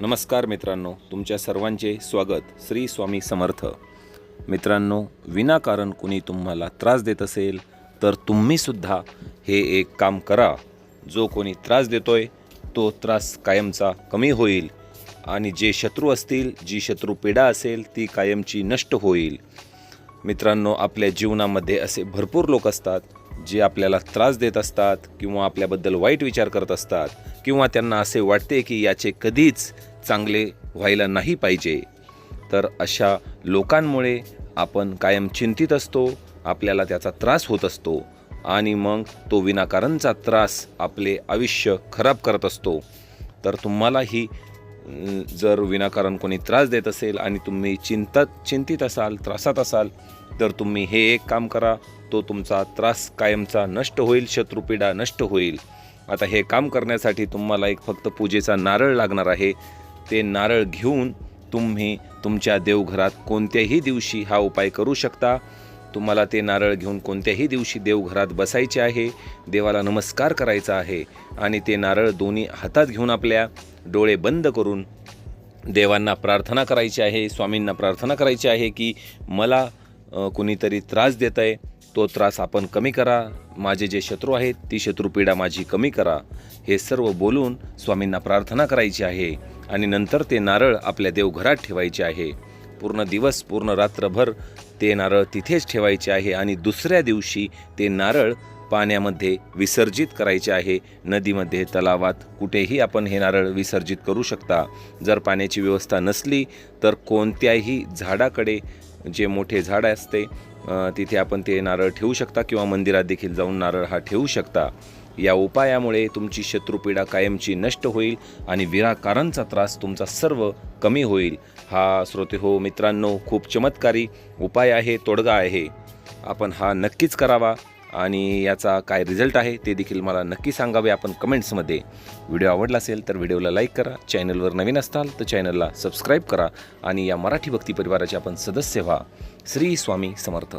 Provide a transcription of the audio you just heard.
नमस्कार मित्रांनो तुमच्या सर्वांचे स्वागत श्री स्वामी समर्थ. मित्रांनो विनाकारण कुणी तुम्हाला त्रास देत असेल तर तुम्हीसुद्धा हे एक काम करा. जो कोणी त्रास देतोय तो त्रास कायमचा कमी होईल. आणि जे शत्रू असतील जी शत्रू पीडा असेल ती कायमची नष्ट होईल. मित्रांनो आपल्या जीवनामध्ये असे भरपूर लोक असतात जे आपल्याला त्रास देत असतात किंवा आपल्याबद्दल वाईट विचार करत असतात किंवा त्यांना असे वाटते की याचे कधीच चांगले व्हायला नाही पाहिजे तर अशा लोकांमुळे आपण कायम चिंतित असतो आपल्याला त्याचा त्रास होत असतो आणि मग तो विनाकारणचा त्रास आपले आयुष्य खराब करत असतो. तर तुम्हालाही जर विनाकारण कोणी त्रास देत असेल आणि तुम्ही चिंतत चिंतित असाल त्रासात असाल तर तुम्ही हे एक काम करा तो तुमचा त्रास कायमचा नष्ट होईल शत्रुपीडा नष्ट होईल. आता हे काम करण्यासाठी तुम्हाला एक फक्त पूजेचा नारळ लागणार आहे. ते नारळ घेऊन तुम्ही तुमच्या देवघरात कोणत्याही दिवशी हा उपाय करू शकता. तुम्हाला ते नारळ घेऊन कोणत्याही दिवशी देवघरात बसायचे आहे देवाला नमस्कार करायचा आहे आणि ते नारळ दोन्ही हातात घेऊन आपल्या डोळे बंद करून देवांना प्रार्थना करायची आहे स्वामींना प्रार्थना करायची आहे की मला कुणीतरी त्रास देत आहे तो त्रास आपण कमी करा. माझे जे शत्रू आहेत ती शत्रुपीडा माझी कमी करा. हे सर्व बोलून स्वामींना प्रार्थना करायची आहे आणि नंतर ते नारळ आपल्या देवघरात ठेवायचे आहे. पूर्ण दिवस पूर्ण रात्रभर ते नारळ तिथेच ठेवायचे आहे आणि दुसऱ्या दिवशी ते नारळ पाण्यामध्ये विसर्जित करायचे आहे. नदीमध्ये तलावात कुठेही आपण हे नारळ विसर्जित करू शकता. जर पाण्याची व्यवस्था नसली तर कोणत्याही झाडाकडे जे मोठे झाड असते तिथे आपण ते नारळ ठेवू शकता किंवा मंदिरात देखील जाऊन नारळ हा ठेवू शकता. या उपायामुळे तुमची शत्रुपीडा कायमची नष्ट होईल आणि विराकारांचा त्रास तुमचा सर्व कमी होईल. हा श्रोते हो मित्रांनो खूप चमत्कारी उपाय आहे तोडगा आहे. आपण हा नक्कीच करावा. आणि याचा काय रिझल्ट आहे ते देखील मला नक्की सांगावे. आपण कमेंट्समध्ये व्हिडिओ आवडला असेल तर व्हिडिओला लाईक करा. चॅनलवर नवीन असताल तर चॅनलला सबस्क्राईब करा. आणि या मराठी भक्ती परिवाराचे आपण सदस्य व्हा. श्री स्वामी समर्थ.